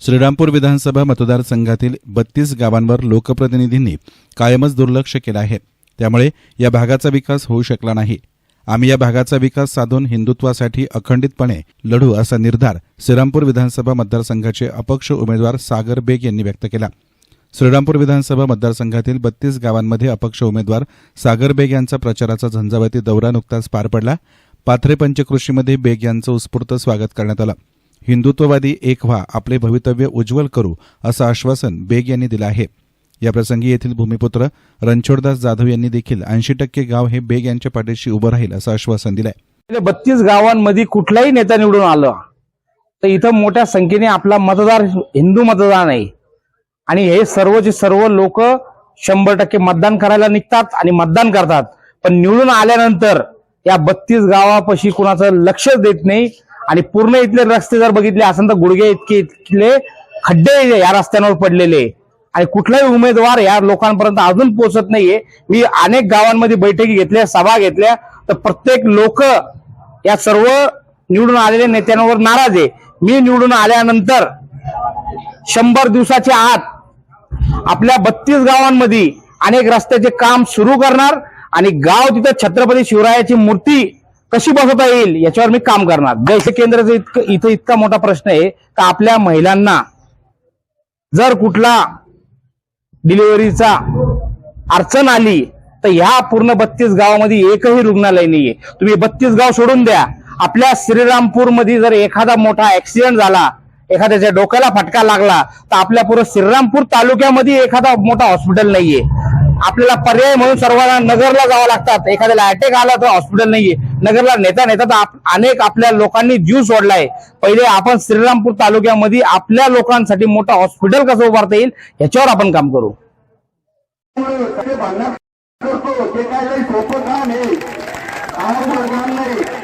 श्रीरामपूर विधानसभा मतदारसंघातील बत्तीस गावांवर लोकप्रतिनिधींनी कायमच दुर्लक्ष केलं आहे. त्यामुळे या भागाचा विकास होऊ शकला नाही. आम्ही या भागाचा विकास साधून हिंदुत्वासाठी अखंडितपणे लढू असा निर्धार श्रीरामपूर विधानसभा मतदारसंघाचे अपक्ष उमेदवार सागर बेग यांनी व्यक्त केला. श्रीरामपूर विधानसभा मतदारसंघातील बत्तीस गावांमध्ये अपक्ष उमेदवार सागर बेग यांचा प्रचाराचा झंझावती दौरा नुकताच पार पडला. पाथरे पंचकृषीमध्ये बेग यांचं उत्स्फूर्त स्वागत करण्यात आलं. हिंदुत्ववादी एक व्हा आपले भवितव्य उज्ज्वल करू असं आश्वासन बेग यांनी दिलं आहे. याप्रसंगी येथील भूमिपुत्र रणछोडदास जाधव यांनी देखील ऐंशी टक्के गाव हे बेग यांच्या पाठीशी उभं राहील असं आश्वासन दिलंय. बत्तीस गावांमध्ये कुठलाही नेता निवडून आलं तर इथं मोठ्या संख्येने आपला मतदार हिंदू मतदान आहे. आणि हे सर्वचे सर्व लोक शंभर टक्के मतदान करायला निघतात आणि मतदान करतात. पण निवडून आल्यानंतर या बत्तीस गावापाशी कुणाचं लक्षच देत नाही आणि पूर्ण इथले रस्ते जर बघितले असेल तर गुडघे इतके इतके खड्डे या रस्त्यांवर पडलेले. आणि कुठलाही उमेदवार या लोकांपर्यंत अजून पोहोचत नाहीये. मी अनेक गावांमध्ये बैठकी घेतल्या सभा घेतल्या. तर प्रत्येक लोक या सर्व निवडून आलेल्या नेत्यांवर नाराज आहे. मी निवडून आल्यानंतर शंभर दिवसाच्या आत आपल्या बत्तीस गावांमध्ये अनेक रस्त्याचे काम सुरू करणार आणि गाव तिथं छत्रपती शिवरायाची मूर्ती कशी बसवता येईल याच्यावर मी काम करणार. जैसे केंद्राचं इतकं इथं इतका मोठा प्रश्न आहे तर आपल्या महिलांना जर कुठला डिलिव्हरीचा अडचण आली तर ह्या पूर्ण बत्तीस गावामध्ये एकही रुग्णालय नाहीये. तुम्ही बत्तीस गाव सोडून द्या. आपल्या श्रीरामपूरमध्ये जर एखादा मोठा ऍक्सिडेंट झाला एखाद्याच्या डोक्याला फटका लागला तर आपल्या पूर्ण श्रीरामपूर तालुक्यामध्ये एखादा मोठा हॉस्पिटल नाहीये. आपल्याला पर्याय म्हणून सर्वांना नगरला जावं लागतात. एखाद्याला अटॅक आला तर हॉस्पिटल नाहीये. नगरला नेता नेता तर अनेक आपल्या लोकांनी जीव सोडलाय. पहिले आपण श्रीरामपूर तालुक्यामध्ये आपल्या लोकांसाठी मोठं हॉस्पिटल कसं उभारता येईल याच्यावर आपण काम करू. ते काय सोपं काम आहे. काम नाही.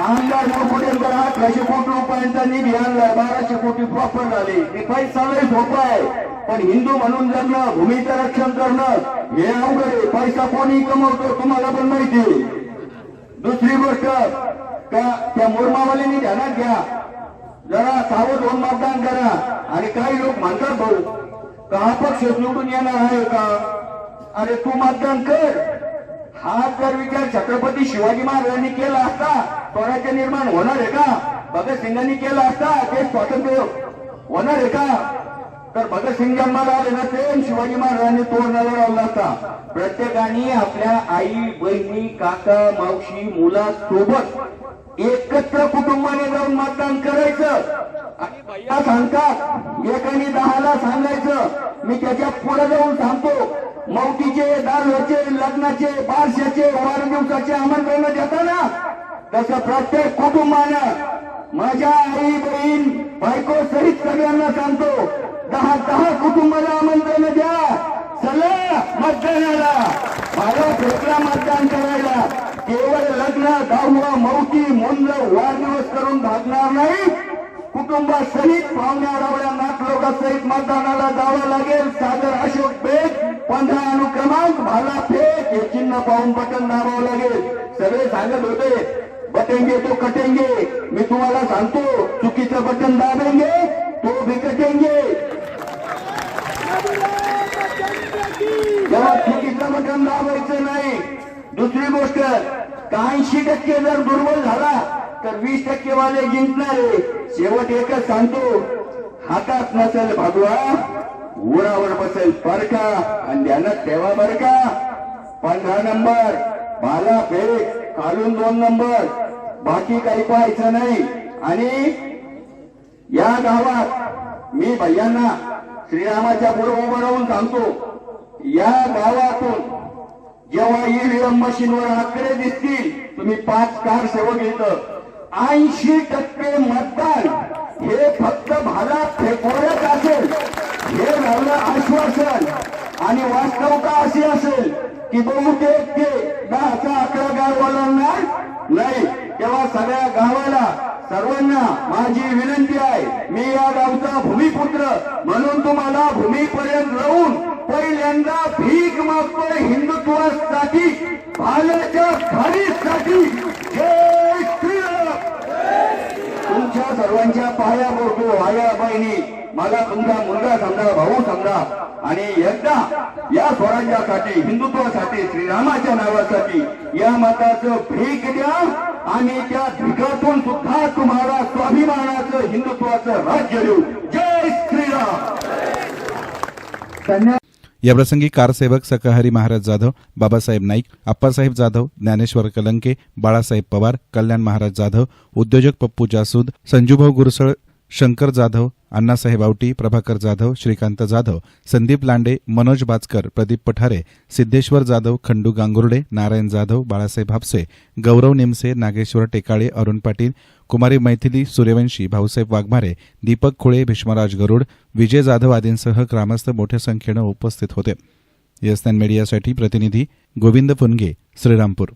आमदार मोठेंतर अठराशे कोटी रुपयांचा निधी आणलाय बाराशे कोटी प्रॉपर झाले. हे पैसा लई सोपं आहे. पण हिंदू म्हणून जगणं भूमीचं रक्षण करणं हे अवघड आहे. पैसा कोणी कमवतो तुम्हाला पण माहिती दुसरी गोष्ट त्या त्या मुरमावाल्यांनी ध्यानात घ्या. जरा सावध होऊन मतदान करा. आणि काही लोक म्हणतात भाऊ का हा पक्ष निवडून येणार आहे का? अरे तू मतदान कर. हा जर विचार छत्रपती शिवाजी महाराजांनी केला असता स्वराज्य निर्माण होणार आहे का? भगतसिंगांनी केला असता ते स्वातंत्र्य होणार आहे का? तर भगतसिंग जन्माला आले नसते शिवाजी महाराजांनी तोरणाला लावला असता. प्रत्येकाने आपल्या आई बहिणी काका मावशी मुलासोबत एकत्र कुटुंबाने जाऊन मतदान करायचं. आणि भैया सांगतात एकाने दहाला सांगायचं मी त्याच्या पुढे जाऊन सांगतो मौतीचे दारूचे लग्नाचे बारशाचे वाढदिवसाचे आमंत्रण देताना तसं प्रत्येक कुटुंबानं माझ्या आई बहीण बायको सहित सगळ्यांना सांगतो दहा दहा कुटुंबाला आमंत्रण द्या. चला मतदानाला. मला भेटला मतदान करायला. केवळ लग्न दहावा मौती मुंज वाढदिवस करून भागणार नाही. कुटुंबासहित पाहुण्या रावड्या नातलोकासहित मतदानाला जावं लागेल. सादर अशोक पेठ पंधरा अनुक्रमांक भाला फेक. हे चिन्ह पाहून बटन दाबावं लागेल. सगळे सांगत होते बटेंगे तो कटेंगे. मी तुम्हाला सांगतो चुकीचं बटन दाबेंगे तो बिकटेंगे कटेंगे. चुकीचं बटन दाबायचं नाही दुसरी गोष्ट ऐंशी टक्के जर दुर्बल झाला तर वीस टक्के वाले जिंकणारे. शेवट एकच सांगतो हातात नसेल भागवा. उरावर बसेल परका आणि ध्यानात ठेवा बर का पंधरा नंबर भाला फेक खालून दोन नंबर. बाकी काही पाहायचं नाही. आणि या गावात मी भैयांना श्रीरामाच्या पुढे उभं राहून सांगतो या गावातून जेव्हा ईव्हीएम मशीनवर आकडे दिसतील तुम्ही पाच कार सेवक येतं ऐंशी टक्के मतदान हे फक्त भाला फेकवण्यात असेल. हे झालं आश्वासन आणि वास्तवता अशी असेल की बहुतेक ते दहाचा अकरा गाव वळवणार नाही. तेव्हा सगळ्या गावाला सर्वांना माझी विनंती आहे मी या गावचा भूमिपुत्र म्हणून तुम्हाला भूमीपर्यंत राहून पहिल्यांदा भीक मागतोय हिंदुत्वासाठी भाल्याच्या खाडीसाठी. जय श्रीराम तुमच्या सर्वांच्या पाया बोलतो आया बहिणी. मला तुमचा मुलगा समजा भाऊ समजा आणि एकदा या स्वराज्यासाठी हिंदुत्वासाठी श्रीरामाच्या नावासाठी या मताचं भीक द्या आणि त्या भिकातून सुद्धा तुम्हाला स्वाभिमानाचं हिंदुत्वाचं राज्य देऊ. जय श्रीराम! याप्रसंगी कारसेवक सकहरी महाराज जाधव बाबासाहेब नाईक अप्पासाहेब जाधव ज्ञानेश्वर कलंके बाळासाहेब पवार कल्याण महाराज जाधव उद्योजक पप्पू जासूद संजूभाऊ गुरसळ शंकर जाधव अण्णासाहेब आवटी प्रभाकर जाधव श्रीकांत जाधव संदीप लांडे मनोज बाचकर प्रदीप पठारे सिद्धेश्वर जाधव खंडू गांगुर्डे नारायण जाधव बाळासाहेब हापसे गौरव निमसे नागेश्वर टेकाळे अरुण पाटील कुमारी मैथिली सूर्यवंशी भाऊसाहेब वाघमारे दीपक खुळे भीष्मराज गरुड विजय जाधव आदींसह ग्रामस्थ मोठ्या संख्येनं उपस्थित होते. यस मीडियासाठी प्रतिनिधी गोविंद फुनगे श्रीरामपूर.